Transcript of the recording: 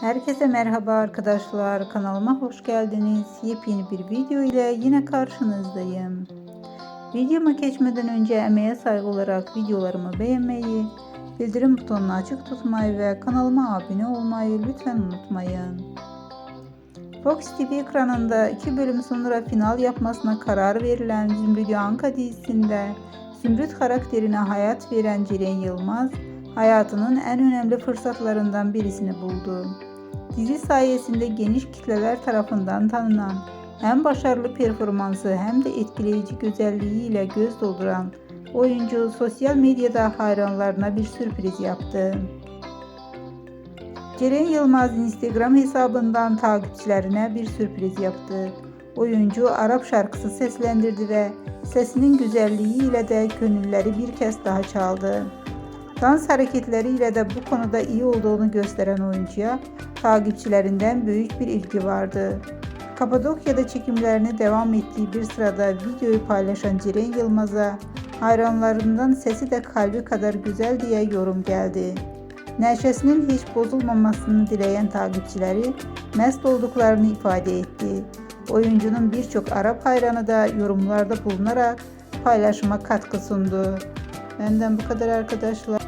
Herkese merhaba arkadaşlar. Kanalıma hoş geldiniz. Yepyeni bir video ile yine karşınızdayım. Videoma geçmeden önce emeğe saygı olarak videolarımı beğenmeyi, bildirim butonunu açık tutmayı ve kanalıma abone olmayı lütfen unutmayın. Fox TV ekranında iki bölüm sonra final yapmasına karar verilen Zümrüt Anka dizisinde Zümrüt karakterine hayat veren Ceren Yılmaz, hayatının en önemli fırsatlarından birisini buldu. Dizi sayesinde geniş kitleler tarafından tanınan, hem başarılı performansı hem de etkileyici güzelliğiyle göz dolduran oyuncu sosyal medyada hayranlarına bir sürpriz yaptı. Ceren Yılmaz Instagram hesabından takipçilerine bir sürpriz yaptı. Oyuncu Arap şarkısı seslendirdi ve sesinin güzelliğiyle de gönülleri bir kez daha çaldı. Dans hareketleriyle de bu konuda iyi olduğunu gösteren oyuncuya takipçilerinden büyük bir ilgi vardı. Kapadokya'da çekimlerini devam ettiği bir sırada videoyu paylaşan Ceren Yılmaz'a hayranlarından sesi de kalbi kadar güzel diye yorum geldi. Neşesinin hiç bozulmamasını dileyen takipçileri mest olduklarını ifade etti. Oyuncunun birçok Arap hayranı da yorumlarda bulunarak paylaşıma katkı sundu. Benden bu kadar arkadaşlar.